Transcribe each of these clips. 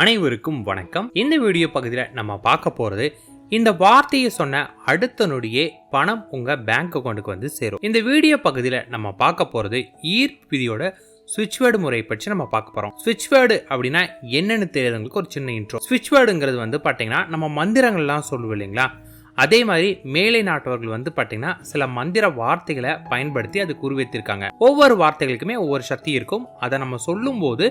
அனைவருக்கும் வணக்கம். இந்த வீடியோ பகுதியில் நம்ம பார்க்க போகிறது இந்த வார்த்தையை சொன்ன அடுத்த நொடியே பணம் உங்கள் பேங்க் அக்கௌண்ட்டுக்கு வந்து சேரும். இந்த வீடியோ பகுதியில் நம்ம பார்க்க போகிறது ஈர்ப்பு விதியோட ஸ்விட்ச் வேர்டு முறை பற்றி நம்ம பார்க்க போகிறோம் ஸ்விட்ச் வேர்டு அப்படின்னா என்னென்னு தெரியாதவங்களுக்கு ஒரு சின்ன இன்ட்ரோ ஸ்விட்ச் வேர்டுங்கிறது வந்து பார்த்தீங்கன்னா நம்ம மந்திரங்கள்லாம் சொல்லுவோம் இல்லைங்களா? அதே மாதிரி மேலை நாட்டவர்கள் வந்து பார்த்தீங்கன்னா சில மந்திர வார்த்தைகளை பயன்படுத்தி அது குறிவைத்திருக்காங்க ஒவ்வொரு வார்த்தைகளுக்குமே ஒவ்வொரு சக்தி இருக்கும். அதை நம்ம சொல்லும்போது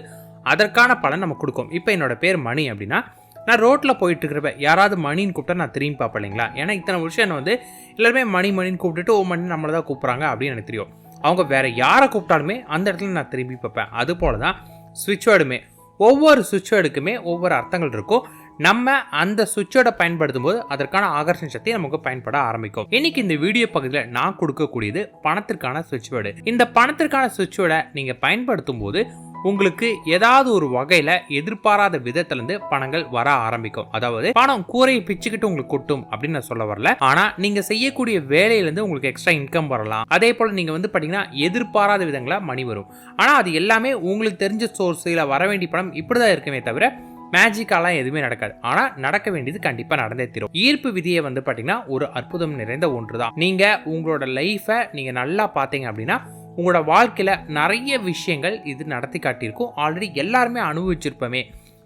அதற்கான பலன் நம்ம கொடுக்கும். இப்போ என்னோட பேர் மணி அப்படின்னா நான் ரோட்டில் போயிட்டு இருக்கிறப்ப யாராவது மணின்னு கூப்பிட்டா நான் திரும்பி பார்ப்பேன் இல்லைங்களா? ஏன்னா இத்தனை வருஷம் என்ன வந்து எல்லாருமே மணி மணின்னு கூப்பிட்டுட்டு ஓ மணி நம்மளை தான் கூப்பிட்றாங்க அப்படின்னு எனக்கு தெரியும். அவங்க வேறு யாரை கூப்பிட்டாலுமே அந்த இடத்துல நான் திரும்பி பார்ப்பேன். அது போல தான் சுவிட்ச் வேர்டுமே ஒவ்வொரு சுவிட்ச் வேர்டுக்குமே ஒவ்வொரு அர்த்தங்கள் இருக்கும். நம்ம அந்த சுவிட்சோட பயன்படுத்தும் போது அதற்கான ஆகர்ஷண சக்தி நமக்கு பயன்பட ஆரம்பிக்கும். இன்னைக்கு இந்த வீடியோ பகுதியில் நான் கொடுக்கக்கூடியது பணத்திற்கான சுவிட்ச் வேர்டு இந்த பணத்திற்கான சுவிட்ச் வேர்டை நீங்கள் பயன்படுத்தும் போது உங்களுக்கு ஏதாவது ஒரு வகையில எதிர்பாராத விதத்துல இருந்து பணங்கள் வர ஆரம்பிக்கும். அதாவது பணம் கூரையை பிச்சுக்கிட்டு உங்களுக்கு கொட்டும் அப்படின்னு நான் சொல்ல வரல. ஆனா நீங்க செய்யக்கூடிய வேலையில இருந்து உங்களுக்கு எக்ஸ்ட்ரா இன்கம் வரலாம். அதே போல நீங்க வந்து பாத்தீங்கன்னா எதிர்பாராத விதங்களா மணி வரும். ஆனா அது எல்லாமே உங்களுக்கு தெரிஞ்ச சோர்ஸ்ல வர வேண்டிய பணம் இப்படிதான் இருக்குமே தவிர மேஜிக்காலாம் எதுவுமே நடக்காது. ஆனா நடக்க வேண்டியது கண்டிப்பா நடந்தே தீரும். ஈர்ப்பு விதியை வந்து பாத்தீங்கன்னா ஒரு அற்புதம் நிறைந்த ஒன்று தான் நீங்க உங்களோட லைஃப்பை நீங்க நல்லா பார்த்தீங்க அப்படின்னா உங்களோட வாழ்க்கையில் நிறைய விஷயங்கள் இது நடத்தி காட்டியிருக்கும். ஆல்ரெடி எல்லாருமே அனுபவிச்சிருப்போமே.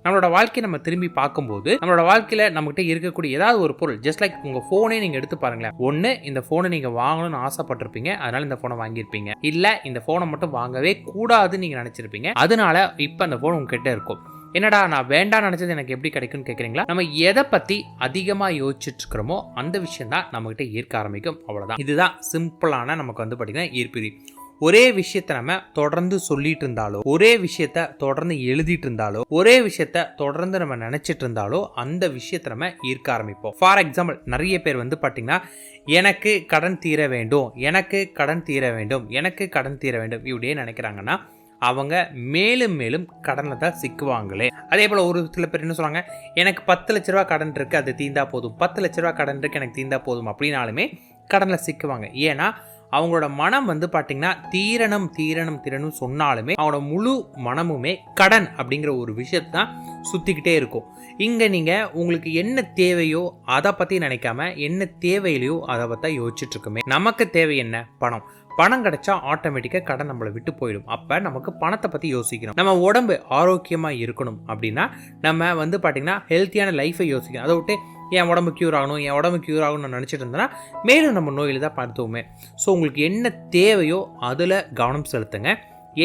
நம்மளோட வாழ்க்கையை நம்ம திரும்பி பார்க்கும்போது நம்மளோட வாழ்க்கையில் நம்மகிட்ட இருக்கக்கூடிய ஏதாவது ஒரு பொருள் ஜஸ்ட் லைக் உங்கள் ஃபோனே நீங்கள் எடுத்து பாருங்களேன். ஒன்று இந்த ஃபோனை நீங்கள் வாங்கணும்னு ஆசைப்பட்டிருப்பீங்க. அதனால இந்த ஃபோனை வாங்கியிருப்பீங்க. இல்லை இந்த ஃபோனை மட்டும் வாங்கவே கூடாதுன்னு நீங்கள் நினச்சிருப்பீங்க. அதனால இப்போ அந்த ஃபோன் உங்ககிட்ட இருக்கும். என்னடா நான் வேண்டாம் நினச்சது எனக்கு எப்படி கிடைக்கும்னு கேட்குறீங்களா நம்ம எதை பற்றி அதிகமாக யோசிச்சுட்டு இருக்கிறோமோ அந்த விஷயம் தான் நம்மகிட்ட ஈர்க்க ஆரம்பிக்கும். அவ்வளோதான் இதுதான் சிம்பிளான நமக்கு வந்து பார்த்தீங்கன்னா ஈர்ப்பிதி ஒரே விஷயத்த நம்ம தொடர்ந்து சொல்லிட்டு இருந்தாலோ ஒரே விஷயத்த தொடர்ந்து எழுதிட்டு இருந்தாலோ ஒரே விஷயத்த தொடர்ந்து நம்ம நினைச்சிட்டு இருந்தாலோ அந்த விஷயத்த நம்ம ஈர்க்க ஆரம்பிப்போம். ஃபார் எக்ஸாம்பிள் நிறைய பேர் வந்து பார்த்தீங்கன்னா எனக்கு கடன் தீர வேண்டும் எனக்கு கடன் தீர வேண்டும் எனக்கு கடன் தீர வேண்டும் இப்படியே நினைக்கிறாங்கன்னா அவங்க மேலும் மேலும் கடனில் தான் சிக்குவாங்களே. அதே போல் ஒரு சில பேர் என்ன சொல்கிறாங்க எனக்கு பத்து லட்ச ரூபா கடன் இருக்குது அது தீந்தா போதும். பத்து லட்ச ரூபா கடன் இருக்குது எனக்கு தீந்தா போதும் அப்படின்னாலுமே கடனில் சிக்குவாங்க. ஏன்னா அவங்களோட மனம் வந்து பார்த்தீங்கன்னா தீரணம் தீரணம் தீரணும் சொன்னாலுமே அவனோட முழு மனமுமே கடன் அப்படிங்கிற ஒரு விஷயத்தை தான் சுற்றிக்கிட்டே இருக்கும். இங்கே நீங்கள் உங்களுக்கு என்ன தேவையோ அதை பற்றி நினைக்காம என்ன தேவையிலையோ அதை பற்றி யோசிச்சுட்ருக்குமே நமக்கு தேவை என்ன? பணம். பணம் கிடைச்சா ஆட்டோமேட்டிக்காக கடன் நம்மளை விட்டு போயிடும். அப்போ நமக்கு பணத்தை பற்றி யோசிக்கணும். நம்ம உடம்பு ஆரோக்கியமாக இருக்கணும் அப்படின்னா நம்ம வந்து பார்த்திங்கன்னா ஹெல்த்தியான லைஃப்பை யோசிக்கணும். அதை விட்டு என் உடம்பு க்யூர் ஆகணும் என் உடம்பு க்யூர் ஆகணும்னு நான் நினச்சிட்டு இருந்தேன்னா மேலும் நம்ம நோயில் தான் பார்த்துவோமே ஸோ உங்களுக்கு என்ன தேவையோ அதில் கவனம் செலுத்துங்க.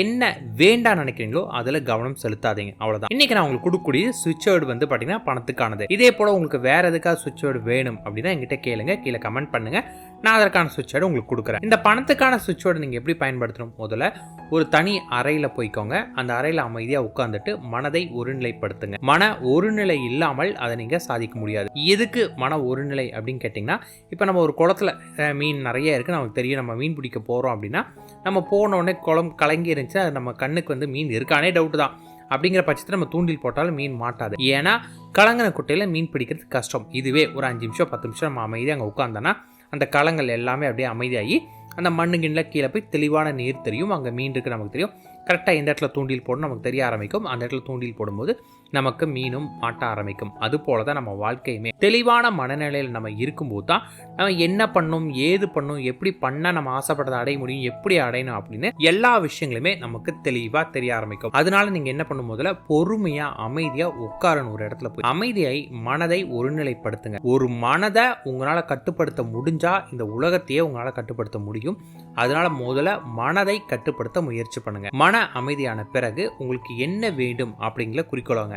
என்ன வேண்டாம் நினைக்கிறீங்களோ அதில் கவனம் செலுத்தாதீங்க. அவ்வளோதான் இன்றைக்கி நான் உங்களுக்கு கொடுக்கக்கூடிய சுவிட்ச் வேர்டு வந்து பார்த்தீங்கன்னா பணத்துக்கானது. இதே போல் உங்களுக்கு வேறு எதுக்காக சுவிட்ச் வேர்டு வேணும் அப்படின்னா என்கிட்ட கேளுங்க. கீழே கமெண்ட் பண்ணுங்கள் நான் அதற்கான சுவிட்சோடு உங்களுக்கு கொடுக்குறேன். இந்த பணத்துக்கான சுவிட்சோடு நீங்கள் எப்படி பயன்படுத்தணும்? முதல்ல ஒரு தனி அறையில் போய்க்கோங்க. அந்த அறையில் அமைதியாக உட்காந்துட்டு மனதை ஒருநிலைப்படுத்துங்க. மன ஒருநிலை இல்லாமல் அதை நீங்கள் சாதிக்க முடியாது. எதுக்கு மன ஒருநிலை அப்படின்னு கேட்டிங்கன்னா இப்போ நம்ம ஒரு குளத்துல மீன் நிறைய இருக்குது நமக்கு தெரியும் நம்ம மீன் பிடிக்க போகிறோம் அப்படின்னா நம்ம போனோடனே குளம் கலங்கி இருந்துச்சு. அது நம்ம கண்ணுக்கு வந்து மீன் இருக்கானே டவுட்டு தான். அப்படிங்கிற பட்சத்தில் நம்ம தூண்டில் போட்டாலும் மீன் மாட்டாது. ஏன்னா கலங்கின குட்டையில் மீன் பிடிக்கிறது கஷ்டம். இதுவே ஒரு அஞ்சு நிமிஷம் பத்து நிமிஷம் நம்ம அமைதியாக அங்கே உட்காந்தோன்னா அந்த களங்கள் எல்லாமே அப்படியே அமைதியாகி அந்த மண்ணு கீழே போய் தெளிவான நீர் தெரியும். அங்கே மீன் இருக்குது நமக்கு தெரியும். கரெக்டாக எந்த இடத்துல தூண்டில் போடணும். நமக்கு தெரிய ஆரம்பிக்கும். அந்த இடத்துல தூண்டில் போடும்போது நமக்கு மீனும் மாட்ட ஆரம்பிக்கும். அது போல தான் நம்ம வாழ்க்கையுமே. தெளிவான மனநிலையில் நம்ம இருக்கும்போது தான் நம்ம என்ன பண்ணும் ஏது பண்ணும் எப்படி பண்ணால் நம்ம ஆசைப்பட்டதை அடைய முடியும் எப்படி அடையணும் அப்படின்னு எல்லா விஷயங்களுமே நமக்கு தெளிவாக தெரிய ஆரம்பிக்கும். அதனால நீங்கள் என்ன பண்ணும் முதல்ல பொறுமையாக அமைதியாக உட்காரணும் ஒரு இடத்துல போய். அமைதியை மனதை ஒருநிலைப்படுத்துங்க. ஒரு மனதை உங்களால் கட்டுப்படுத்த முடிஞ்சால் இந்த உலகத்தையே உங்களால் கட்டுப்படுத்த முடியும். அதனால முதல்ல மனதை கட்டுப்படுத்த முயற்சி பண்ணுங்க. மன அமைதியான பிறகு உங்களுக்கு என்ன வேண்டும் அப்படிங்கிற குறிக்கோளாங்க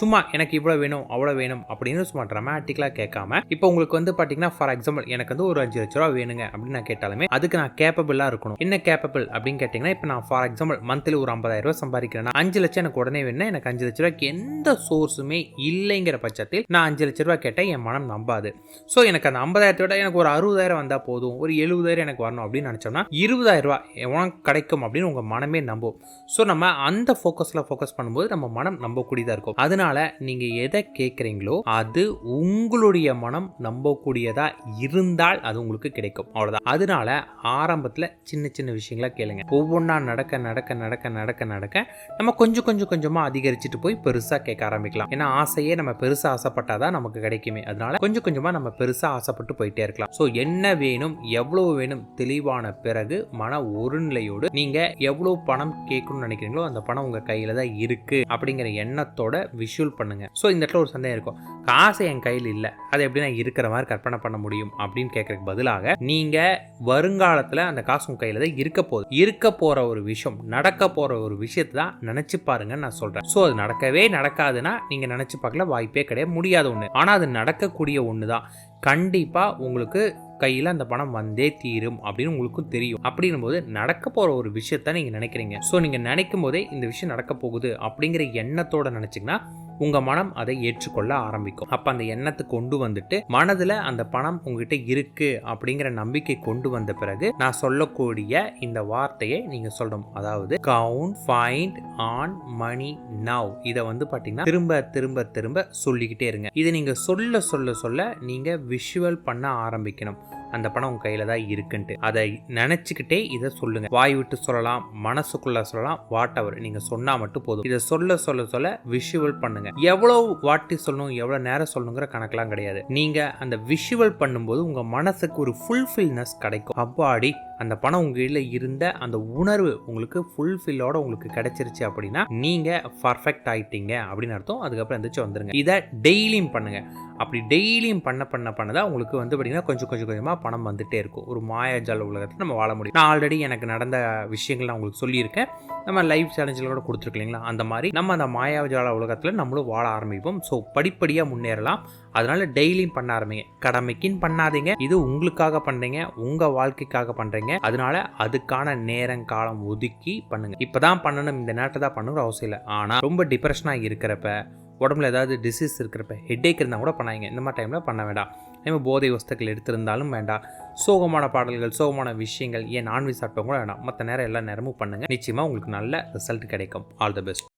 சும்மா எனக்கு இவ்வளோ வேணும் அவ்வளோ வேணும் அப்படின்னு சும்மா ட்ரமாட்டிக்கலாக கேட்காம இப்போ உங்களுக்கு வந்து பார்த்தீங்கன்னா ஃபார் எக்ஸாம்பிள் எனக்கு வந்து ஒரு அஞ்சு லட்ச ரூபா வேணுங்க அப்படின்னு நான் கேட்டாலுமே அதுக்கு நான் கேப்பபிளாக இருக்கணும். என்ன கேப்பபிள் அப்படின்னு கேட்டிங்கன்னா இப்போ நான் ஃபார் எக்ஸாம்பிள் மந்த்லி ஒரு ஐம்பதாயிரம் ரூபா சம்பாதிக்கிறேன்னா அஞ்சு லட்சம் எனக்கு உடனே வேணும் எனக்கு அஞ்சு லட்ச ரூபாய்க்கு எந்த சோர்ஸுமே இல்லைங்கிற பட்சத்தில் நான் அஞ்சு லட்ச ரூபா கேட்டால் என் மனம் நம்பாது. ஸோ எனக்கு அந்த ஐம்பதாயிரத்தை விட எனக்கு ஒரு அறுபதாயிரம் வந்தால் போதும் ஒரு எழுபதாயிரம் எனக்கு வரணும் அப்படின்னு நினச்சோம்னா இருபதாயிரம் ரூபாய் உனக்கு கிடைக்கும் அப்படின்னு உங்கள் மனமே நம்பும். ஸோ நம்ம அந்த ஃபோக்கஸில் ஃபோக்கஸ் பண்ணும்போது நம்ம மனம் நம்பக்கூடியதாக இருக்கும். அதனால நீங்கள் எதை கேட்குறீங்களோ அது உங்களுடைய மனம் நம்பக்கூடியதாக இருந்தால் அது உங்களுக்கு கிடைக்கும். அவ்வளோதான் அதனால ஆரம்பத்தில் சின்ன சின்ன விஷயங்களா கேளுங்க. ஒவ்வொன்றா நடக்க நடக்க நடக்க நடக்க நடக்க நம்ம கொஞ்சம் கொஞ்சம் கொஞ்சமாக அதிகரிச்சுட்டு போய் பெருசாக கேட்க ஆரம்பிக்கலாம். ஏன்னா ஆசையே நம்ம பெருசாக ஆசைப்பட்டாதான் நமக்கு கிடைக்குமே. அதனால கொஞ்சம் கொஞ்சமாக நம்ம பெருசாக ஆசைப்பட்டு போயிட்டே இருக்கலாம். ஸோ என்ன வேணும் எவ்வளோ வேணும் தெளிவான பிறகு மன ஒருநிலையோடு நீங்கள் எவ்வளோ பணம் கேட்கணும்னு நினைக்கிறீங்களோ அந்த பணம் உங்கள் கையில் தான் இருக்குது அப்படிங்கிற எண்ணத்தோட விஷுவல் பண்ணுங்கள் ஸோ இந்த இடத்துல ஒரு சந்தேகம் இருக்கும். காசு என் கையில் இல்லை. அது எப்படி நான் இருக்கிற மாதிரி கற்பனை பண்ண முடியும் அப்படின்னு கேட்கறதுக்கு பதிலாக நீங்கள் வருங்காலத்தில் அந்த காசு உங்கள் கையில் தான் இருக்க போகுது. இருக்க போகிற ஒரு விஷயம் நடக்க போகிற ஒரு விஷயத்தை தான் நினச்சி பாருங்கன்னு நான் சொல்கிறேன் ஸோ அது நடக்கவே நடக்காதுன்னா நீங்கள் நினச்சி பார்க்கல வாய்ப்பே கிடையாது முடியாத ஒன்று ஆனால் அது நடக்கக்கூடிய ஒன்று தான் கண்டிப்பாக உங்களுக்கு கையில் அந்த பணம் வந்தே தீரும் அப்படின்னு உங்களுக்கும் தெரியும். அப்படின்னும் போது நடக்க போகிற ஒரு விஷயத்த நீங்கள் நினைக்கிறீங்க. ஸோ நீங்கள் நினைக்கும் போதே இந்த விஷயம் நடக்க போகுது அப்படிங்கிற எண்ணத்தோட நினச்சிங்கன்னா உங்கள் மனம் அதை ஏற்றுக்கொள்ள ஆரம்பிக்கும். அப்போ அந்த எண்ணத்தை கொண்டு வந்துட்டு மனதில் அந்த பணம் உங்ககிட்ட இருக்கு அப்படிங்கிற நம்பிக்கை கொண்டு வந்த பிறகு நான் சொல்லக்கூடிய இந்த வார்த்தையை நீங்கள் சொல்லணும். அதாவது count find on money now இதை வந்து பார்த்தீங்கன்னா திரும்ப திரும்ப திரும்ப சொல்லிக்கிட்டே இருங்க. இதை நீங்கள் சொல்ல சொல்ல சொல்ல நீங்கள் விஷுவல் பண்ண ஆரம்பிக்கணும். அந்த பணம் உங்கள் கையில் தான் இருக்குன்ட்டு. அதை நினச்சிக்கிட்டே இதை சொல்லுங்கள் வாய் விட்டு சொல்லலாம் மனசுக்குள்ளே சொல்லலாம் வாட் அவர் நீங்கள் சொன்னால் மட்டும் போதும். இதை சொல்ல சொல்ல சொல்ல விஷுவல் பண்ணுங்கள் எவ்வளோ வாட்டி சொல்லணும் எவ்வளோ நேரம் சொல்லணுங்கிற கணக்கெலாம் கிடையாது. நீங்கள் அந்த விஷுவல் பண்ணும்போது உங்கள் மனசுக்கு ஒரு ஃபுல்ஃபில்னஸ் கிடைக்கும். அப்பாடி அந்த பணம் உங்கள் இருந்த அந்த உணர்வு உங்களுக்கு ஃபுல்ஃபில்லோட உங்களுக்கு கிடைச்சிருச்சு அப்படின்னா நீங்கள் பர்ஃபெக்ட் ஆகிட்டீங்க அப்படின்னு அர்த்தம். அதுக்கப்புறம் எந்திரிச்சு வந்துருங்க. இதை டெய்லியும் பண்ணுங்கள் அப்படி டெய்லியும் பண்ண பண்ண பண்ணதான் உங்களுக்கு வந்து பார்த்தீங்கன்னா கொஞ்சம் கொஞ்சம் கொஞ்சமாக பணம் வந்துட்டே இருக்கும். ஒரு மாயாஜால உலகத்தில் நம்ம வாழ முடியும். நான் ஆல்ரெடி எனக்கு நடந்த விஷயங்கள் நான் உங்களுக்கு சொல்லியிருக்கேன். நம்ம லைஃப் சேலஞ்சில் கூட கொடுத்துருக்கு இல்லைங்களா? அந்த மாதிரி நம்ம அந்த மாயாஜால உலகத்தில் நம்மளும் வாழ ஆரம்பிப்போம். ஸோ படிப்படியாக முன்னேறலாம். அதனால டெய்லியும் பண்ண ஆரம்பிங்க. கடமைக்குன்னு பண்ணாதீங்க. இது உங்களுக்காக பண்ணுறீங்க உங்கள் வாழ்க்கைக்காக பண்ணுறீங்க அதனால அதுக்கான நேரம் காலம் ஒதுக்கி பண்ணுங்க. இப்பதான் பண்ணணும். இந்த நேரத்தை தான் பண்ணணுங்கிற அவசியம் இல்லை. ஆனால் ரொம்ப டிப்ரெஷனாக இருக்கிறப்ப உடம்புல ஏதாவது டிசீஸ் இருக்கிறப்ப ஹெட்டேக் இருந்தால் கூட பண்ணாங்க இந்த மாதிரி டைமில் பண்ண வேண்டாம். நம்ம போதை வஸ்துக்கள் எடுத்திருந்தாலும் வேண்டாம். சோகமான பாடல்கள் சோகமான விஷயங்கள் ஏன் நான்வெஜ் சாப்பிட்டவங்க கூட வேண்டாம். மற்ற நேரம் எல்லா நேரமும் பண்ணுங்கள் நிச்சயமாக உங்களுக்கு நல்ல ரிசல்ட் கிடைக்கும். All the best